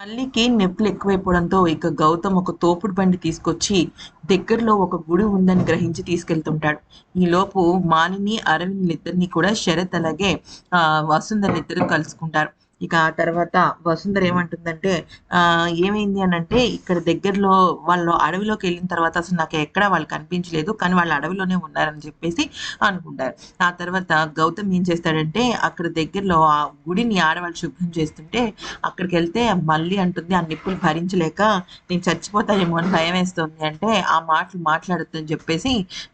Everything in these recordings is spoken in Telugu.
మల్లికి నొప్పులు ఎక్కువైపోవడంతో ఇక గౌతమ్ ఒక తోపుడు బండి తీసుకొచ్చి దగ్గరలో ఒక గుడి ఉందని గ్రహించి తీసుకెళ్తుంటాడు. ఈ లోపు మానిని అరవింద్ ఇద్దరిని కూడా శరత్ అలాగే ఆ వసుంధర ఇద్దరు కలుసుకుంటారు. ఇక ఆ తర్వాత వసుంధర ఏమంటుందంటే ఆ ఏమైంది అని అంటే ఇక్కడ దగ్గరలో వాళ్ళు అడవిలోకి వెళ్ళిన తర్వాత అసలు నాకు ఎక్కడ వాళ్ళు కనిపించలేదు కానీ వాళ్ళు అడవిలోనే ఉన్నారని చెప్పేసి అనుకుంటారు. ఆ తర్వాత గౌతమ్ ఏం చేస్తాడంటే అక్కడ దగ్గరలో ఆ గుడిని ఆడవాళ్ళు శుభ్రం చేస్తుంటే అక్కడికి వెళ్తే మళ్ళీ అంటుంది ఆ నిప్పులు భరించలేక నేను చచ్చిపోతానేమో అని భయం వేస్తుంది అంటే ఆ మాటలు మాట్లాడొద్దని చెప్పేసి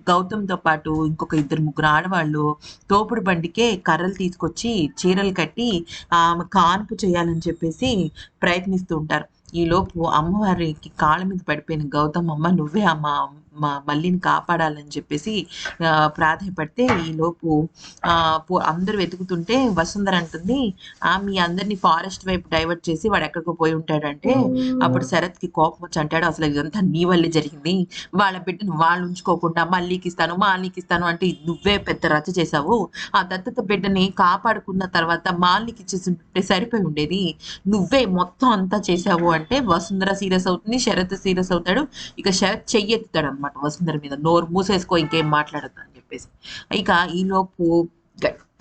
గౌతమ్తో పాటు ఇంకొక ఇద్దరు ముగ్గురు ఆడవాళ్ళు తోపుడు బండికే కర్రలు తీసుకొచ్చి చీరలు కట్టి ఆమె కాన్పు చేయాలని చెప్పేసి ప్రయత్నిస్తూ ఉంటారు. ఈలోపు అమ్మవారికి కాళ్ళ మీద పడిపోయిన గౌతమ్ అమ్మ నువ్వే అమ్మ. మా మల్లిని కాపాడాలని చెప్పేసి ప్రాధాయపడితే ఈలోపు అందరూ వెతుకుతుంటే వసుంధర అంటుంది ఆ మీ అందరినీ ఫారెస్ట్ వైపు డైవర్ట్ చేసి వాడు ఎక్కడికో పోయి ఉంటాడంటే అప్పుడు శరత్కి కోపం వచ్చి అంటాడు అసలు ఇదంతా నీ వల్లే జరిగింది. వాళ్ళ బిడ్డను వాళ్ళు ఉంచుకోకుండా మళ్ళీకి ఇస్తాను మాలికి ఇస్తాను అంటే నువ్వే పెద్ద రచ్చ చేసావు ఆ దత్తత బిడ్డని కాపాడుకున్న తర్వాత మాలికి ఇచ్చేసి సరిపోయి ఉండేది. నువ్వే మొత్తం అంతా చేసావు అంటే వసుంధర సీరియస్ అవుతుంది శరత్ సీరియస్ అవుతాడు. ఇక శరత్ చెయ్యెత్తుతాడు అనమాట వసుంధర మీద నోరు మూసేసుకో ఇంకేం మాట్లాడద్దు అని చెప్పేసి. ఇక ఈలోపు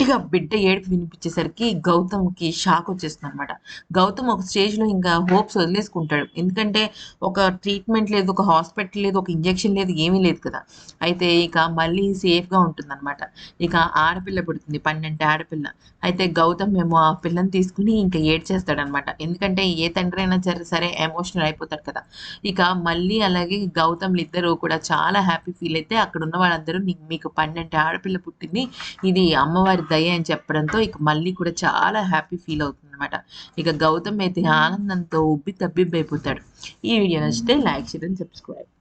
గట్టిగా బిడ్డ ఏడుపు వినిపించేసరికి గౌతమ్కి షాక్ వచ్చేస్తుంది అనమాట గౌతమ్ ఒక స్టేజ్లో ఇంకా హోప్స్ వదిలేసుకుంటాడు. ఎందుకంటే ఒక ట్రీట్మెంట్ లేదు ఒక హాస్పిటల్ లేదు ఒక ఇంజెక్షన్ లేదు ఏమీ లేదు కదా. అయితే ఇక మళ్ళీ సేఫ్గా ఉంటుందన్నమాట. ఇక ఆడపిల్ల పుడుతుంది పన్నెండు ఆడపిల్ల. అయితే గౌతమ్ మేము ఆ పిల్లని తీసుకుని ఇంకా ఏడ్చేస్తాడనమాట ఎందుకంటే ఏ తండ్రి అయినా సరే సరే ఎమోషనల్ అయిపోతాడు కదా. ఇక మళ్ళీ అలాగే గౌతమ్లు ఇద్దరు కూడా చాలా హ్యాపీ ఫీల్ అయితే అక్కడ ఉన్న వాళ్ళందరూ మీకు పన్నెండు ఆడపిల్ల పుట్టింది ఇది అమ్మవారి దయ అని చెప్పడంతో ఇక మళ్ళీ కూడా చాలా హ్యాపీ ఫీల్ అవుతుంది అనమాట ఇక గౌతమ్ అయితే ఆనందంతో ఉబ్బి తబ్బిబ్బైపోతాడు. ఈ వీడియో నచ్చితే లైక్ చేయడం సబ్స్క్రైబ్